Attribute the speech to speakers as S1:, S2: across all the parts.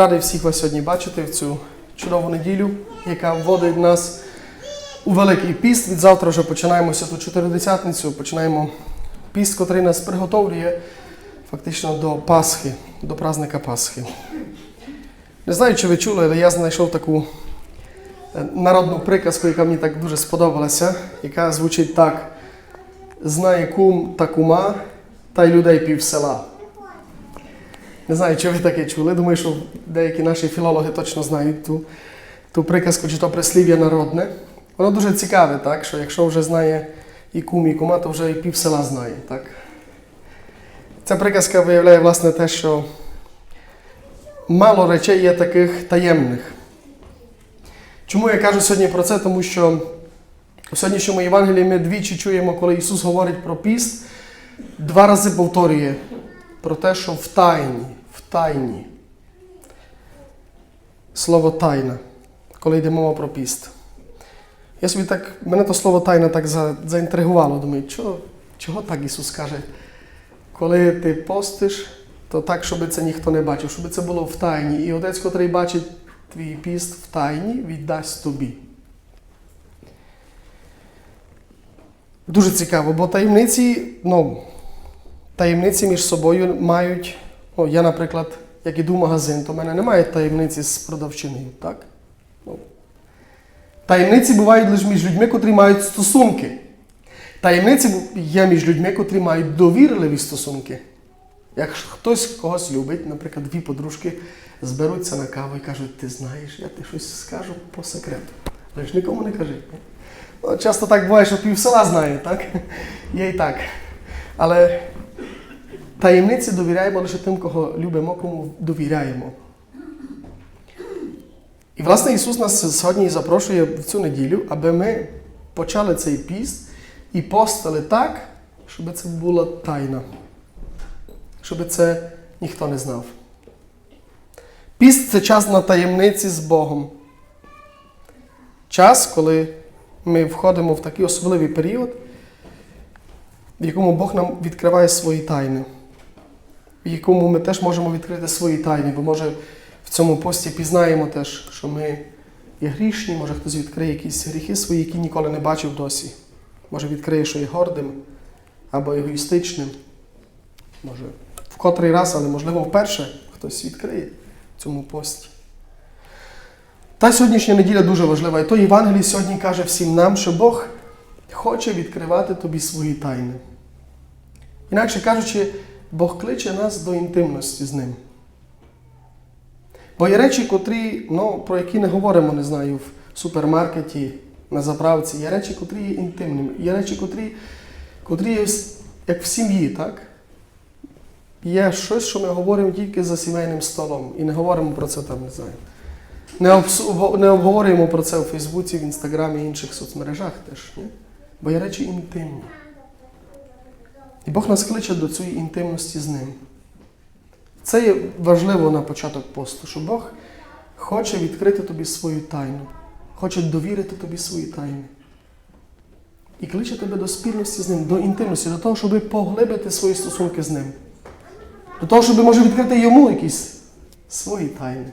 S1: Радий всіх вас сьогодні бачити в цю чудову неділю, яка вводить нас у Великий піст. Від завтра вже починаємо святу Чотиридесятницю, починаємо піст, котрий нас приготовлює фактично до Пасхи, до празника Пасхи. Не знаю, чи ви чули, але я знайшов таку е, народну приказку, яка мені так дуже сподобалася, яка звучить так: знає кум та кума, та й людей пів села. Не знаю, чи ви таке чули. Думаю, що деякі наші філологи точно знають ту, ту приказку чи то прислів'я народне. Воно дуже цікаве, так? що якщо вже знає і кум, і кума, то вже і пів села знає. Так? Ця приказка виявляє власне те, що мало речей є таких таємних. Чому я кажу сьогодні про це? Тому що у сьогоднішньому Євангелії ми двічі чуємо, коли Ісус говорить про піст, два рази повторює про те, що в тайні, тайні. Слово тайна, коли йде мова про піст. Я собі так, мене то слово тайна так за, заінтригувало. Думаю, чого, чого так Ісус каже? Коли ти постиш, то так, щоб це ніхто не бачив, щоб це було в тайні. І отець, котрий бачить твій піст в тайні, віддасть тобі. Дуже цікаво, бо таємниці, ну, таємниці між собою мають. Ну, я, наприклад, як іду в магазин, то в мене немає таємниці з продавчиною, так? Ну, Таємниці бувають лише між людьми, котрі мають стосунки. Таємниці є між людьми, котрі мають довірливі стосунки. Як хтось когось любить, наприклад, дві подружки зберуться на каву і кажуть, ти знаєш, я ти щось скажу по секрету. Але ж нікому не кажи. Ну, часто так буває, що пів села знає, так? Є і так. Але таємниці довіряємо лише тим, кого любимо, кому довіряємо. І, власне, Ісус нас сьогодні запрошує в цю неділю, аби ми почали цей піст і постали так, щоб це була тайна, щоб це ніхто не знав. Піст це час на таємниці з Богом. Час, коли ми входимо в такий особливий період, в якому Бог нам відкриває свої тайни, в якому ми теж можемо відкрити свої тайни, бо може в цьому пості пізнаємо теж, що ми є грішні, може хтось відкриє якісь гріхи свої, які ніколи не бачив досі. Може відкриє, що є гордим або егоїстичним. Може, в котрий раз, але можливо вперше хтось відкриє в цьому пості. Та сьогоднішня неділя дуже важлива. І то Євангелій сьогодні каже всім нам, що Бог хоче відкривати тобі свої тайни. Інакше кажучи, Бог кличе нас до інтимності з ним. Бо є речі, котрі, ну, про які не говоримо, не знаю, в супермаркеті, на заправці, є речі, котрі є інтимними, є речі, котрі, котрі є як в сім'ї, так? Є щось, що ми говоримо тільки за сімейним столом. І не говоримо про це там, не знаю. Не, обсу- не обговорюємо про це у Фейсбуці, в Інстаграмі інших соцмережах теж. Ні? Бо є речі інтимні. І Бог нас кличе до цієї інтимності з ним. Це є важливо на початок посту, що Бог хоче відкрити тобі свою тайну, хоче довірити тобі свої тайни. І кличе тебе до спільності з ним, до інтимності, до того, щоб поглибити свої стосунки з ним. До того, щоб може відкрити йому якісь свої тайни.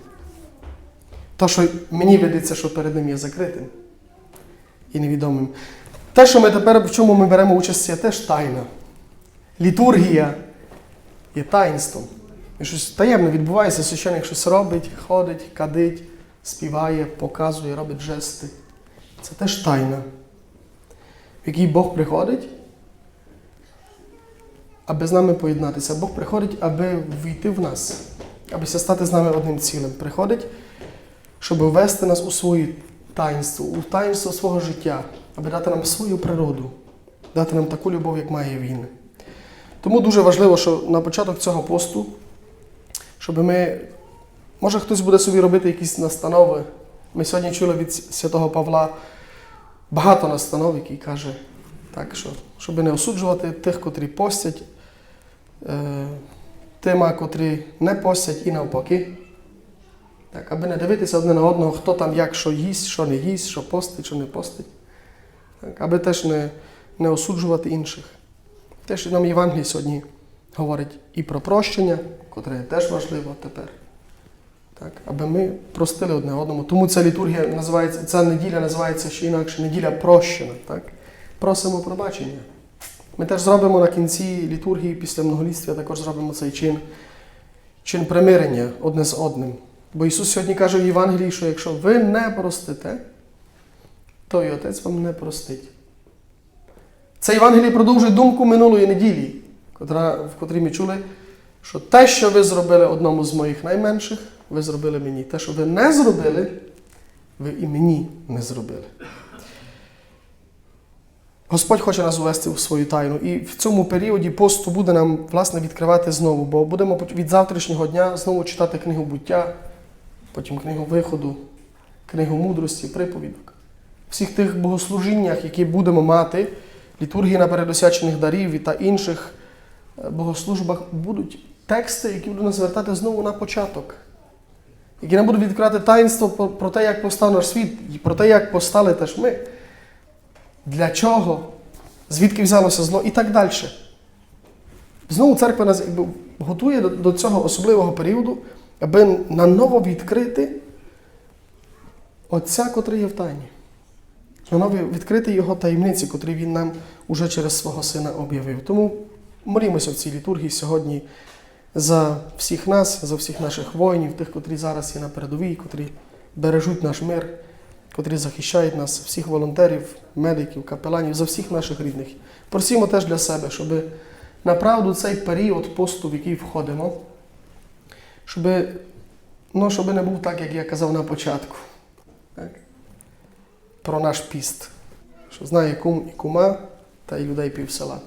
S1: То, що мені видиться, що перед ним є закритим і невідомим. Те, що ми тепер в чому ми беремо участь, це теж тайна. Літургія є таїнством. І щось таємно відбувається, священник щось робить, ходить, кадить, співає, показує, робить жести. Це теж тайна, в якій Бог приходить, аби з нами поєднатися. Бог приходить, аби війти в нас, аби стати з нами одним цілим. Приходить, щоб ввести нас у своє таїнство, у таїнство свого життя, аби дати нам свою природу, дати нам таку любов, як має він. Тому дуже важливо, що на початок цього посту, щоб ми, може хтось буде собі робити якісь настанови. Ми сьогодні чули від святого Павла багато настанов, який каже, так, що, щоб не осуджувати тих, котрі постять, е, тима, котрі не постять і навпаки. Так, аби не дивитися одне на одного, хто там як що їсть, що не їсть, що постить, що не постить. Так, аби теж не, не осуджувати інших. Теж нам Євангелій сьогодні говорить і про прощення, котре теж важливо тепер. Так? Аби ми простили одне одному. Тому ця літургія називається, ця неділя називається ще інакше неділя прощена. Так? Просимо пробачення. Ми теж зробимо на кінці літургії після многоліття, також зробимо цей чин, чин примирення одне з одним. Бо Ісус сьогодні каже в Євангелії, що якщо ви не простите, то і Отець вам не простить. Це Євангеліє продовжує думку минулої неділі, в котрій ми чули, що те, що ви зробили одному з моїх найменших, ви зробили мені. Те, що ви не зробили, ви і мені не зробили. Господь хоче нас увести в свою тайну. І в цьому періоді посту буде нам власне відкривати знову, бо будемо від завтрашнього дня знову читати книгу буття, потім книгу виходу, книгу мудрості, приповідок. Всіх тих богослужіннях, які будемо мати, літургії на передосячених дарів та інших е, богослужбах, будуть тексти, які будуть нас звертати знову на початок. Які нам будуть відкривати таїнство про- те, як постав наш світ, і про те, як постали теж ми для чого, звідки взялося зло і так далі. Знову церква нас готує до цього особливого періоду, аби наново відкрити Отця, котрий є в тайні. Наново відкрити його таємниці, котрі він нам уже через свого сина об'явив. Тому молімося в цій літургії сьогодні за всіх нас, за всіх наших воїнів, тих, котрі зараз є на передовій, котрі бережуть наш мир котрі захищають нас, всіх волонтерів, медиків, капеланів, за всіх наших рідних. Просимо теж для себе, щоб направду цей період посту, в який входимо, щоб, ну, щоб не був так, як я казав на початку. Про наш піст. Що знає кум і кума, та й людей пів села.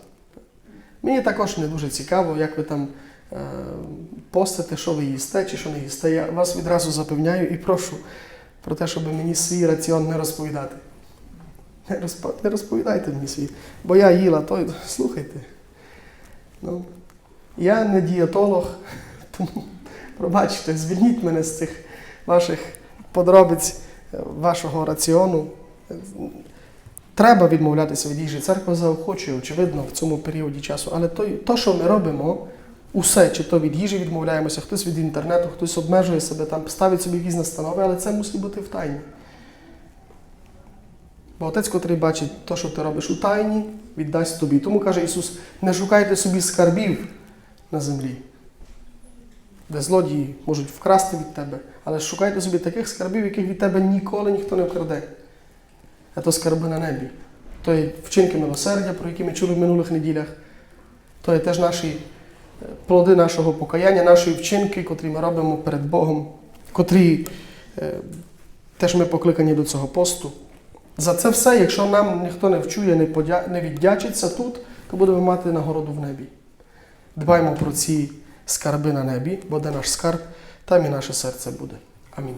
S1: Мені також не дуже цікаво, як ви там е, постите, що ви їсте чи що не їсте. Я вас відразу запевняю і прошу про те, щоб мені свій раціон не розповідати. Не, розпо- не розповідайте мені свій. Бо я їла, то слухайте. Ну, я не дієтолог, тому пробачте, звільніть мене з цих ваших подробиць е, вашого раціону. Треба відмовлятися від їжі. Церква заохочує, очевидно, в цьому періоді часу. Але то, то, що ми робимо, усе, чи то від їжі відмовляємося, хтось від інтернету, хтось обмежує себе, там, ставить собі якісь настанови, але це мусить бути в тайні. Бо отець, котрий бачить те, що ти робиш у тайні, віддасть тобі. Тому каже Ісус: не шукайте собі скарбів на землі, де злодії можуть вкрасти від тебе, але шукайте собі таких скарбів, яких від тебе ніколи ніхто не вкраде. То скарби на небі. То є вчинки милосердя, про які ми чули в минулих неділях. То є теж наші е, плоди нашого покаяння, нашої вчинки, котрі ми робимо перед Богом, котрі е, теж ми покликані до цього посту. За це все, якщо нам ніхто не вчує, не, подя... не віддячиться тут, то будемо мати нагороду в небі. Дбаймо про ці скарби на небі, бо де наш скарб, там і наше серце буде. Амінь.